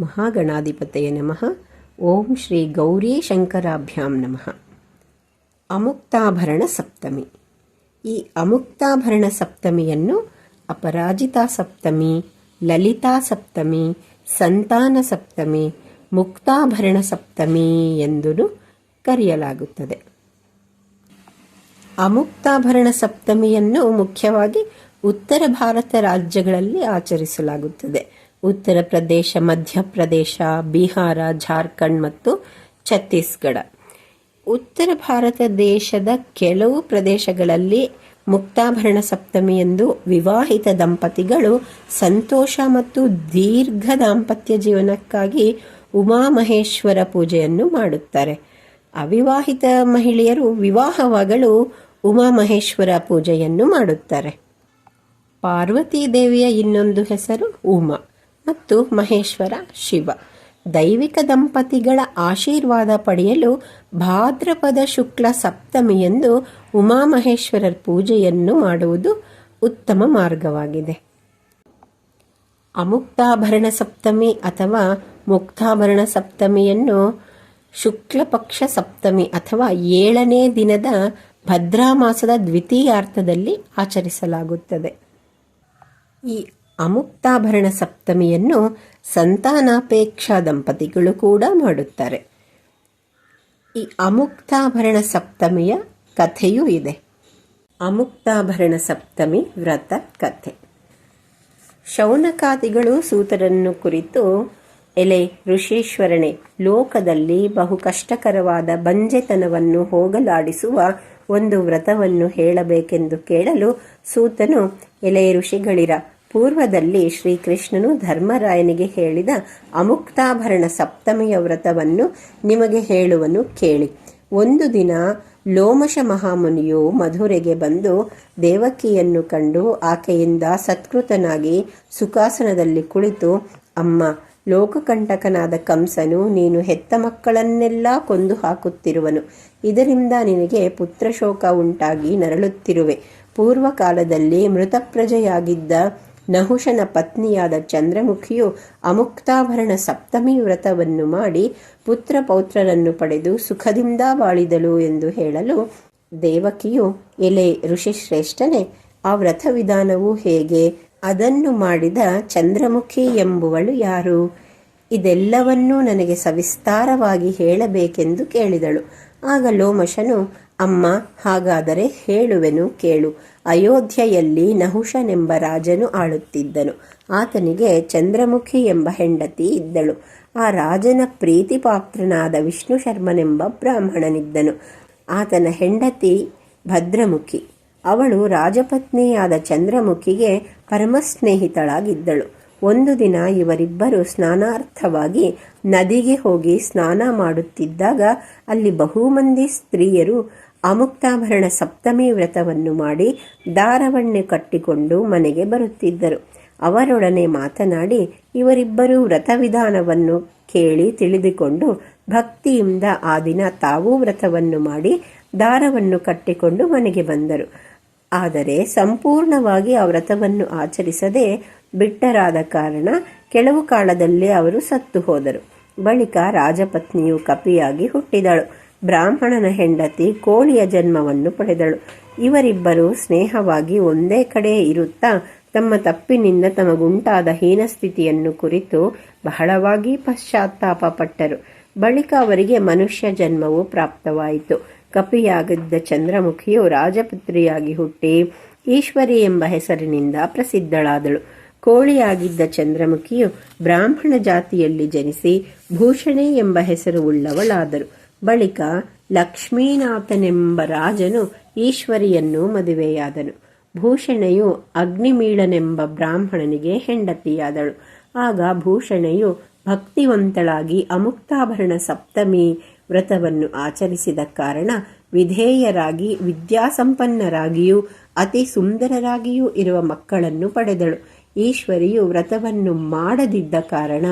ಮಹಾಗಣಾಧಿಪತಯ ನಮಃ. ಓಂ ಶ್ರೀ ಗೌರಿ ಶಂಕರಾಭ್ಯಾಂ ನಮಃ. ಅಮುಕ್ತಾಭರಣ ಸಪ್ತಮಿ. ಈ ಅಮುಕ್ತಾಭರಣ ಸಪ್ತಮಿಯನ್ನು ಅಪರಾಜಿತಾ ಸಪ್ತಮಿ, ಲಲಿತಾ ಸಪ್ತಮಿ, ಸಂತಾನ ಸಪ್ತಮಿ, ಮುಕ್ತಾಭರಣ ಸಪ್ತಮಿ ಎಂದು ಕರೆಯಲಾಗುತ್ತದೆ. ಅಮುಕ್ತಾಭರಣ ಸಪ್ತಮಿಯನ್ನು ಮುಖ್ಯವಾಗಿ ಉತ್ತರ ಭಾರತ ರಾಜ್ಯಗಳಲ್ಲಿ ಆಚರಿಸಲಾಗುತ್ತದೆ. ಉತ್ತರ ಪ್ರದೇಶ ಮಧ್ಯಪ್ರದೇಶ ಬಿಹಾರ, ಜಾರ್ಖಂಡ್ ಮತ್ತು ಛತ್ತೀಸ್ಗಢ. ಉತ್ತರ ಭಾರತ ದೇಶದ ಕೆಲವು ಪ್ರದೇಶಗಳಲ್ಲಿ ಮುಕ್ತಾಭರಣ ಸಪ್ತಮಿ ಎಂದು ವಿವಾಹಿತ ದಂಪತಿಗಳು ಸಂತೋಷ ಮತ್ತು ದೀರ್ಘ ದಾಂಪತ್ಯ ಜೀವನಕ್ಕಾಗಿ ಉಮಾಮಹೇಶ್ವರ ಪೂಜೆಯನ್ನು ಮಾಡುತ್ತಾರೆ. ಅವಿವಾಹಿತ ಮಹಿಳೆಯರು ವಿವಾಹವಾಗಲು ಉಮಾಮಹೇಶ್ವರ ಪೂಜೆಯನ್ನು ಮಾಡುತ್ತಾರೆ. ಪಾರ್ವತಿ ದೇವಿಯ ಇನ್ನೊಂದು ಹೆಸರು ಉಮಾ. ಮತ್ತು ಮಹೇಶ್ವರ ಶಿವ. ದೈವಿಕ ದಂಪತಿಗಳ ಆಶೀರ್ವಾದ ಪಡೆಯಲು ಭಾದ್ರಪದ ಶುಕ್ಲ ಸಪ್ತಮಿಯಂದು ಉಮಾಮಹೇಶ್ವರರ ಪೂಜೆಯನ್ನು ಮಾಡುವುದು ಉತ್ತಮ ಮಾರ್ಗವಾಗಿದೆ. ಅಮುಕ್ತಾಭರಣ ಸಪ್ತಮಿ ಅಥವಾ ಮುಕ್ತಾಭರಣ ಸಪ್ತಮಿಯನ್ನು ಶುಕ್ಲ ಪಕ್ಷ ಸಪ್ತಮಿ ಅಥವಾ ಏಳನೇ ದಿನದ ಭದ್ರಾ ಮಾಸದ ದ್ವಿತೀಯಾರ್ಥದಲ್ಲಿ ಆಚರಿಸಲಾಗುತ್ತದೆ. ಈ ಅಮುಕ್ತಾಭರಣ ಸಪ್ತಮಿಯನ್ನು ಸಂತಾನಾಪೇಕ್ಷಾ ದಂಪತಿಗಳು ಕೂಡ ಮಾಡುತ್ತಾರೆ. ಈ ಅಮುಕ್ತಾಭರಣ ಸಪ್ತಮಿಯ ಕಥೆಯೂ ಇದೆ. ಅಮುಕ್ತಾಭರಣ ಸಪ್ತಮಿ ವ್ರತ ಕಥೆ. ಶೌನಕಾದಿಗಳು ಸೂತರನ್ನು ಕುರಿತು, ಎಲೆ ಋಷೀಶ್ವರನೇ, ಲೋಕದಲ್ಲಿ ಬಹು ಕಷ್ಟಕರವಾದ ಬಂಜೆತನವನ್ನು ಹೋಗಲಾಡಿಸುವ ಒಂದು ವ್ರತವನ್ನು ಹೇಳಬೇಕೆಂದು ಕೇಳಲು ಸೂತನು, ಎಲೆ ಋಷಿಗಳಿರ ಪೂರ್ವದಲ್ಲಿ ಶ್ರೀಕೃಷ್ಣನು ಧರ್ಮರಾಯನಿಗೆ ಹೇಳಿದ ಅಮುಕ್ತಾಭರಣ ಸಪ್ತಮಿಯ ವ್ರತವನ್ನು ನಿಮಗೆ ಹೇಳುವನು ಕೇಳಿ. ಒಂದು ದಿನ ಲೋಮಶ ಮಹಾಮುನಿಯು ಮಧುರೆಗೆ ಬಂದು ದೇವಕಿಯನ್ನು ಕಂಡು ಆಕೆಯಿಂದ ಸತ್ಕೃತನಾಗಿ ಸುಖಾಸನದಲ್ಲಿ ಕುಳಿತು, ಅಮ್ಮ, ಲೋಕಕಂಟಕನಾದ ಕಂಸನು ನೀನು ಹೆತ್ತ ಮಕ್ಕಳನ್ನೆಲ್ಲ ಕೊಂದು ಹಾಕುತ್ತಿರುವನು. ಇದರಿಂದ ನಿನಗೆ ಪುತ್ರಶೋಕ ಉಂಟಾಗಿ ನರಳುತ್ತಿರುವೆ. ಪೂರ್ವಕಾಲದಲ್ಲಿ ಮೃತಪ್ರಜೆಯಾಗಿದ್ದ ನಹುಷನ ಪತ್ನಿಯಾದ ಚಂದ್ರಮುಖಿಯು ಅಮುಕ್ತಾಭರಣ ಸಪ್ತಮಿ ವ್ರತವನ್ನು ಮಾಡಿ ಪುತ್ರ ಪೌತ್ರರನ್ನು ಪಡೆದು ಸುಖದಿಂದ ಬಾಳಿದಳು ಎಂದು ಹೇಳಲು ದೇವಕಿಯು, ಎಲೆ ಋಷಿಶ್ರೇಷ್ಠನೆ, ಆ ವ್ರತ ವಿಧಾನವು ಹೇಗೆ? ಅದನ್ನು ಮಾಡಿದ ಚಂದ್ರಮುಖಿ ಎಂಬುವಳು ಯಾರು? ಇದೆಲ್ಲವನ್ನೂ ನನಗೆ ಸವಿಸ್ತಾರವಾಗಿ ಹೇಳಬೇಕೆಂದು ಕೇಳಿದಳು. ಆಗ ಲೋಮಶನು, ಅಮ್ಮ, ಹಾಗಾದರೆ ಹೇಳುವೆನು ಕೇಳು. ಅಯೋಧ್ಯೆಯಲ್ಲಿ ನಹುಷನೆಂಬ ರಾಜನು ಆಳುತ್ತಿದ್ದನು. ಆತನಿಗೆ ಚಂದ್ರಮುಖಿ ಎಂಬ ಹೆಂಡತಿ ಇದ್ದಳು. ಆ ರಾಜನ ಪ್ರೀತಿಪಾತ್ರನಾದ ವಿಷ್ಣು ಶರ್ಮನೆಂಬ ಬ್ರಾಹ್ಮಣನಿದ್ದನು. ಆತನ ಹೆಂಡತಿ ಭದ್ರಮುಖಿ. ಅವಳು ರಾಜಪತ್ನಿಯಾದ ಚಂದ್ರಮುಖಿಗೆ ಪರಮಸ್ನೇಹಿತಳಾಗಿದ್ದಳು. ಒಂದು ದಿನ ಇವರಿಬ್ಬರು ಸ್ನಾನಾರ್ಥವಾಗಿ ನದಿಗೆ ಹೋಗಿ ಸ್ನಾನ ಮಾಡುತ್ತಿದ್ದಾಗ ಅಲ್ಲಿ ಬಹುಮಂದಿ ಸ್ತ್ರೀಯರು ಅಮುಕ್ತಾಭರಣ ಸಪ್ತಮಿ ವ್ರತವನ್ನು ಮಾಡಿ ದಾರವಣ್ಣೆ ಕಟ್ಟಿಕೊಂಡು ಮನೆಗೆ ಬರುತ್ತಿದ್ದರು. ಅವರೊಡನೆ ಮಾತನಾಡಿ ಇವರಿಬ್ಬರು ವ್ರತವಿಧಾನವನ್ನು ಕೇಳಿ ತಿಳಿದುಕೊಂಡು ಭಕ್ತಿಯಿಂದ ಆ ದಿನ ತಾವೂ ವ್ರತವನ್ನು ಮಾಡಿ ದಾರವನ್ನು ಕಟ್ಟಿಕೊಂಡು ಮನೆಗೆ ಬಂದರು. ಆದರೆ ಸಂಪೂರ್ಣವಾಗಿ ಆ ವ್ರತವನ್ನು ಆಚರಿಸದೆ ಬಿಟ್ಟರಾದ ಕಾರಣ ಕೆಲವು ಕಾಲದಲ್ಲೇ ಅವರು ಸತ್ತು ಹೋದರು. ಬಳಿಕ ರಾಜಪತ್ನಿಯು ಕಪಿಯಾಗಿ ಹುಟ್ಟಿದಳು. ಬ್ರಾಹ್ಮಣನ ಹೆಂಡತಿ ಕೋಳಿಯ ಜನ್ಮವನ್ನು ಪಡೆದಳು. ಇವರಿಬ್ಬರು ಸ್ನೇಹವಾಗಿ ಒಂದೇ ಕಡೆ ಇರುತ್ತಾ ತಮ್ಮ ತಪ್ಪಿನಿಂದ ತಮಗುಂಟಾದ ಹೀನಸ್ಥಿತಿಯನ್ನು ಕುರಿತು ಬಹಳವಾಗಿ ಪಶ್ಚಾತ್ತಾಪ ಪಟ್ಟರು ಬಳಿಕ ಅವರಿಗೆ ಮನುಷ್ಯ ಜನ್ಮವು ಪ್ರಾಪ್ತವಾಯಿತು. ಕಪಿಯಾಗಿದ್ದ ಚಂದ್ರಮುಖಿಯು ರಾಜಪುತ್ರಿಯಾಗಿ ಹುಟ್ಟಿ ಈಶ್ವರಿ ಎಂಬ ಹೆಸರಿನಿಂದ ಪ್ರಸಿದ್ಧಳಾದಳು. ಕೋಳಿಯಾಗಿದ್ದ ಚಂದ್ರಮುಖಿಯು ಬ್ರಾಹ್ಮಣ ಜಾತಿಯಲ್ಲಿ ಜನಿಸಿ ಭೂಷಣೆ ಎಂಬ ಹೆಸರು ಉಳ್ಳವಳಾದರು. ಬಳಿಕ ಲಕ್ಷ್ಮೀನಾಥನೆಂಬ ರಾಜನು ಈಶ್ವರಿಯನ್ನು ಮದುವೆಯಾದನು. ಭೂಷಣೆಯು ಅಗ್ನಿಮೀಳನೆಂಬ ಬ್ರಾಹ್ಮಣನಿಗೆ ಹೆಂಡತಿಯಾದಳು. ಆಗ ಭೂಷಣೆಯು ಭಕ್ತಿವಂತಳಾಗಿ ಅಮುಕ್ತಾಭರಣ ಸಪ್ತಮಿ ವ್ರತವನ್ನು ಆಚರಿಸಿದ ಕಾರಣ ವಿಧೇಯರಾಗಿ, ವಿದ್ಯಾಸಂಪನ್ನರಾಗಿಯೂ, ಅತಿ ಸುಂದರರಾಗಿಯೂ ಇರುವ ಮಕ್ಕಳನ್ನು ಪಡೆದಳು. ಈಶ್ವರಿಯು ವ್ರತವನ್ನು ಮಾಡದಿದ್ದ ಕಾರಣ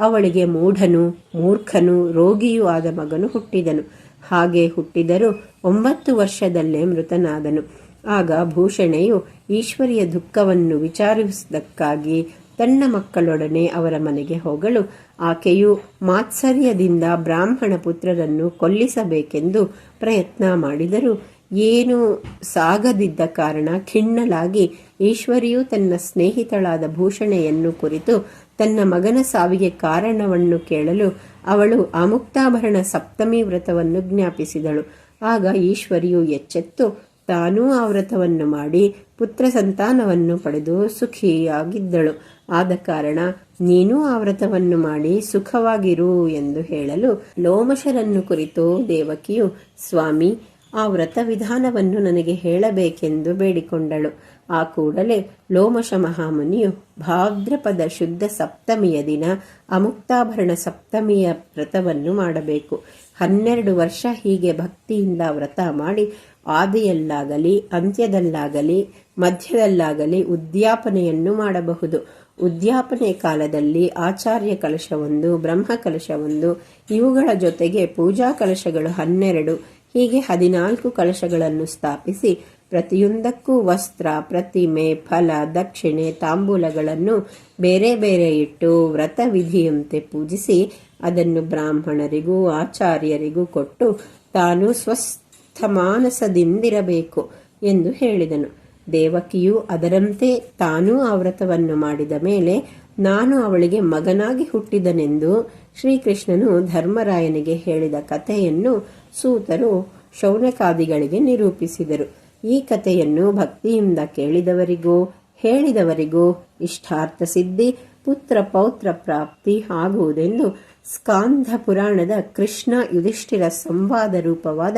ಅವಳಿಗೆ ಮೂಢನು, ಮೂರ್ಖನು, ರೋಗಿಯೂ ಆದ ಮಗನು ಹುಟ್ಟಿದನು. ಹಾಗೆ ಹುಟ್ಟಿದರೂ ಒಂಬತ್ತು ವರ್ಷದಲ್ಲೇ ಮೃತನಾದನು. ಆಗ ಭೂಷಣೆಯು ಈಶ್ವರಿಯ ದುಃಖವನ್ನು ವಿಚಾರಿಸಿದ್ದಕ್ಕಾಗಿ ತನ್ನ ಮಕ್ಕಳೊಡನೆ ಅವರ ಮನೆಗೆ ಹೋಗಲು ಆಕೆಯು ಮಾತ್ಸರ್ಯದಿಂದ ಬ್ರಾಹ್ಮಣ ಪುತ್ರರನ್ನು ಕೊಲ್ಲಿಸಬೇಕೆಂದು ಪ್ರಯತ್ನ ಮಾಡಿದರು ಏನು ಸಾಗದಿದ್ದ ಕಾರಣ ಖಿಣ್ಣಲಾಗಿ ಈಶ್ವರಿಯು ತನ್ನ ಸ್ನೇಹಿತಳಾದ ಭೂಷಣೆಯನ್ನು ಕುರಿತು ತನ್ನ ಮಗನ ಸಾವಿಗೆ ಕಾರಣವನ್ನು ಕೇಳಲು ಅವಳು ಅಮುಕ್ತಾಭರಣ ಸಪ್ತಮಿ ವ್ರತವನ್ನು ಜ್ಞಾಪಿಸಿದಳು. ಆಗ ಈಶ್ವರಿಯು ಎಚ್ಚೆತ್ತು ತಾನೂ ಆ ವ್ರತವನ್ನು ಮಾಡಿ ಪುತ್ರ ಸಂತಾನವನ್ನು ಪಡೆದು ಸುಖಿಯಾಗಿದ್ದಳು. ಆದ ಕಾರಣ ನೀನೂ ಆ ವ್ರತವನ್ನು ಮಾಡಿ ಸುಖವಾಗಿರು ಎಂದು ಹೇಳಲು ಲೋಮಶರನ್ನು ಕುರಿತು ದೇವಕಿಯು, ಸ್ವಾಮಿ, ಆ ವ್ರತ ವಿಧಾನವನ್ನು ನನಗೆ ಹೇಳಬೇಕೆಂದು ಬೇಡಿಕೊಂಡಳು. ಆ ಕೂಡಲೇ ಲೋಮಶ ಮಹಾಮುನಿಯು ಭಾದ್ರಪದ ಶುದ್ಧ ಸಪ್ತಮಿಯ ದಿನ ಅಮುಕ್ತಾಭರಣ ಸಪ್ತಮಿಯ ವ್ರತವನ್ನು ಮಾಡಬೇಕು. ಹನ್ನೆರಡು ವರ್ಷ ಹೀಗೆ ಭಕ್ತಿಯಿಂದ ವ್ರತ ಮಾಡಿ ಆದಿಯಲ್ಲಾಗಲಿ, ಅಂತ್ಯದಲ್ಲಾಗಲಿ, ಮಧ್ಯದಲ್ಲಾಗಲಿ ಉದ್ಯಾಪನೆಯನ್ನು ಮಾಡಬಹುದು. ಉದ್ಯಾಪನೆ ಕಾಲದಲ್ಲಿ ಆಚಾರ್ಯ ಕಲಶವೊಂದು, ಬ್ರಹ್ಮ ಕಲಶವೊಂದು, ಇವುಗಳ ಜೊತೆಗೆ ಪೂಜಾ ಕಲಶಗಳು ಹನ್ನೆರಡು, ಹೀಗೆ ಹದಿನಾಲ್ಕು ಕಲಶಗಳನ್ನು ಸ್ಥಾಪಿಸಿ ಪ್ರತಿಯೊಂದಕ್ಕೂ ವಸ್ತ್ರ, ಪ್ರತಿಮೆ, ಫಲ, ದಕ್ಷಿಣೆ, ತಾಂಬೂಲಗಳನ್ನು ಬೇರೆ ಬೇರೆ ಇಟ್ಟು ವ್ರತ ವಿಧಿಯಂತೆ ಪೂಜಿಸಿ ಅದನ್ನು ಬ್ರಾಹ್ಮಣರಿಗೂ ಆಚಾರ್ಯರಿಗೂ ಕೊಟ್ಟು ತಾನು ಸ್ವಸ್ಥ ಮಾನಸದಿಂದಿರಬೇಕು ಎಂದು ಹೇಳಿದನು. ದೇವಕಿಯು ಅದರಂತೆ ತಾನೂ ಆ ವ್ರತವನ್ನು ಮಾಡಿದ ಮೇಲೆ ನಾನು ಅವಳಿಗೆ ಮಗನಾಗಿ ಹುಟ್ಟಿದನೆಂದು ಶ್ರೀಕೃಷ್ಣನು ಧರ್ಮರಾಯನಿಗೆ ಹೇಳಿದ ಕಥೆಯನ್ನು ಸೂತರು ಶೌನಕಾದಿಗಳಿಗೆ ನಿರೂಪಿಸಿದರು. ಈ ಕಥೆಯನ್ನು ಭಕ್ತಿಯಿಂದ ಕೇಳಿದವರಿಗೂ, ಹೇಳಿದವರಿಗೂ, ಇಷ್ಟಾರ್ಥ ಸಿದ್ಧಿ ಪುತ್ರ ಪೌತ್ರ ಪ್ರಾಪ್ತಿ ಆಗುವುದೆಂದು ಸ್ಕಾಂಧ ಪುರಾಣದ ಕೃಷ್ಣ ಯುಧಿಷ್ಠಿರ ಸಂವಾದ ರೂಪವಾದ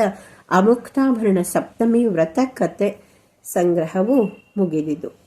ಅಮುಕ್ತಾಭರಣ ಸಪ್ತಮಿ ವ್ರತ ಕತೆ ಸಂಗ್ರಹವು ಮುಗಿದಿತು.